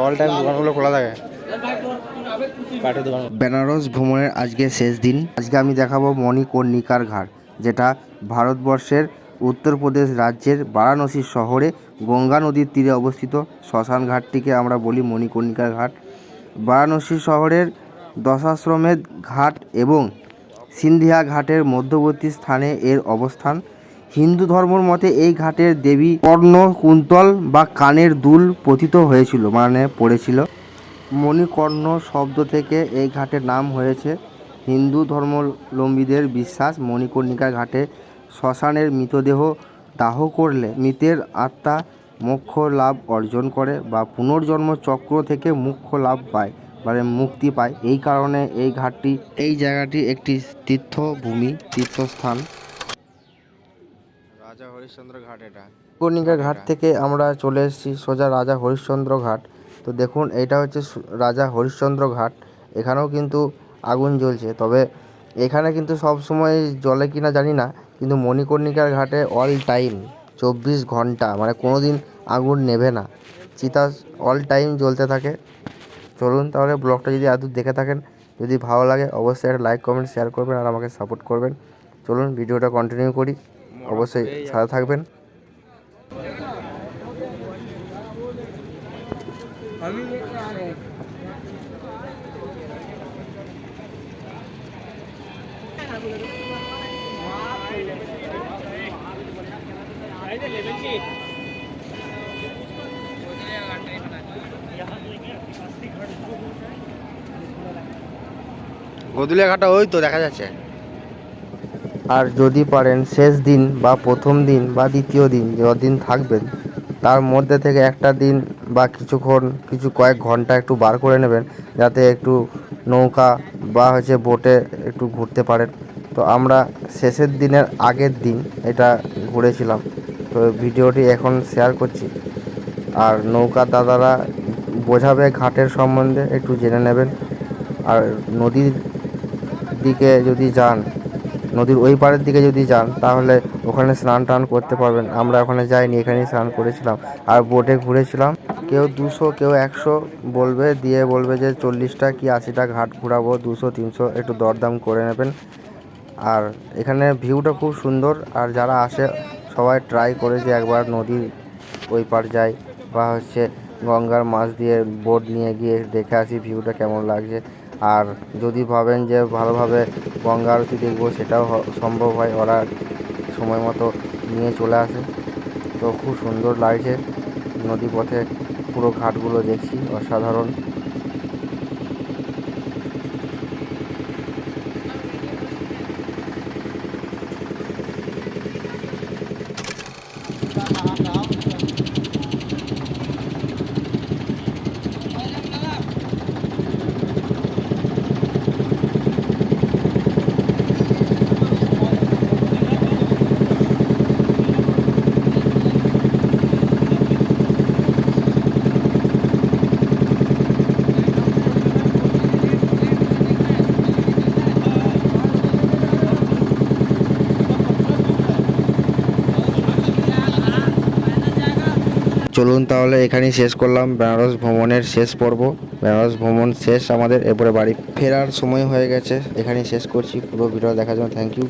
All time দোকানগুলো খোলা থাকে কাঠের দোকান বেনারস ভ্রমণের আজকে শেষ দিন। আজকে আমি দেখাবো মণিকর্ণিকার ঘাট, যেটা ভারতবর্ষের উত্তরপ্রদেশ রাজ্যের বারাণসী শহরে গঙ্গা নদীর তীরে অবস্থিত। শ্মশান ঘাটটিকে আমরা বলি মণিকর্ণিকার ঘাট। বারাণসী শহরের দশাশ্রমের ঘাট এবং সিন্ধিয়া ঘাটের মধ্যবর্তী স্থানে এর অবস্থান। হিন্দু ধর্মর মতে এই ঘাটের দেবী কর্ণ কুন্তল বা কানের দুল পতিত হয়েছিল মানে পড়েছিল। মণিকর্ণ শব্দ থেকে এই ঘাটের নাম হয়েছে। হিন্দু ধর্মাবলম্বীদের বিশ্বাস মণিকর্ণিকা ঘাটে শ্মশানের মৃতদেহ দাহ করলে মৃতের আত্মা মোক্ষ লাভ অর্জন করে বা পুনর্জন্ম চক্র থেকে মুখ্য লাভ পায় মানে মুক্তি পায়। এই কারণে এই ঘাটটি এই জায়গাটি একটি তীর্থভূমি তীর্থস্থান। রাজা হরিশ্চন্দ্র ঘাট এটা। কর্ণিকা ঘাট থেকে আমরা চলে এসেছি সোজা রাজা হরিশ্চন্দ্র ঘাট। তো দেখুন, এটা হচ্ছে রাজা হরিশ্চন্দ্র ঘাট। এখানেও কিন্তু আগুন জ্বলছে। তবে এখানে কিন্তু সব সময় জলে কিনা জানি না, কিন্তু মণিকর্ণিকার ঘাটে অল টাইম চব্বিশ ঘণ্টা মানে কোনো দিন আগুন নেভে না। চিতা অল টাইম জ্বলতে থাকে। চলুন তাহলে ব্লগটা যদি আদৌ দেখে থাকেন, যদি ভালো লাগে অবশ্যই একটা লাইক কমেন্ট শেয়ার করবেন আর আমাকে সাপোর্ট করবেন। চলুন, ভিডিওটা কন্টিনিউ করি। অবশ্যই সাথে থাকবেন। গদুলিয়া ঘাটা ওই তো দেখা যাচ্ছে। আর যদি পারেন শেষ দিন বা প্রথম দিন বা দ্বিতীয় দিন যদিন থাকবেন তার মধ্যে থেকে একটা দিন বা কিছুক্ষণ, কিছু কয়েক ঘণ্টা একটু বার করে নেবেন, যাতে একটু নৌকা বা হচ্ছে বোটে একটু ঘুরতে পারেন। তো আমরা শেষের দিনের আগের দিন এটা ঘুরেছিলাম। তো ভিডিওটি এখন শেয়ার করছি। আর নৌকা দাদারা বোঝাবে ঘাটের সম্বন্ধে, একটু জেনে নেবেন। আর নদীর দিকে যদি যান নদীর ওই পাড়ের দিকে যদি যান, তাহলে ওখানে স্নান টান করতে পারবেন। আমরা ওখানে যাইনি, এখানেই স্নান করেছিলাম। আর বোটে ঘুরেছিলাম। কেউ দুশো, কেউ একশো বলবে, দিয়ে বলবে যে চল্লিশটা কি আশিটা ঘাট ঘোরাবো, দুশো, তিনশো, একটু দরদাম করে নেবেন। আর এখানে ভিউটা খুব সুন্দর। আর যারা আসে, সবাই ট্রাই করে যে একবার নদীর ওই পার যায় বা হচ্ছে গঙ্গার মাছ দিয়ে বোট নিয়ে গিয়ে দেখে আসি ভিউটা কেমন লাগছে। আর যদি ভাবেন যে ভালোভাবে গঙ্গা আরতি দেখব, সেটাও সম্ভব হয়। ওরা সময় মতো নিয়ে চলে আসে। তো খুব সুন্দর লাগছে। নদী পথে পুরো ঘাটগুলো দেখছি, অসাধারণ। চলুন তাহলে এখানেই শেষ করলাম। বেনারস ভ্রমণের শেষ পর্ব। বেনারস ভ্রমণ শেষ আমাদের, এরপরে বাড়ি ফেরার সময় হয়ে গেছে। এখানেই শেষ করছি। পুরো ভিডিও দেখার জন্য থ্যাংক ইউ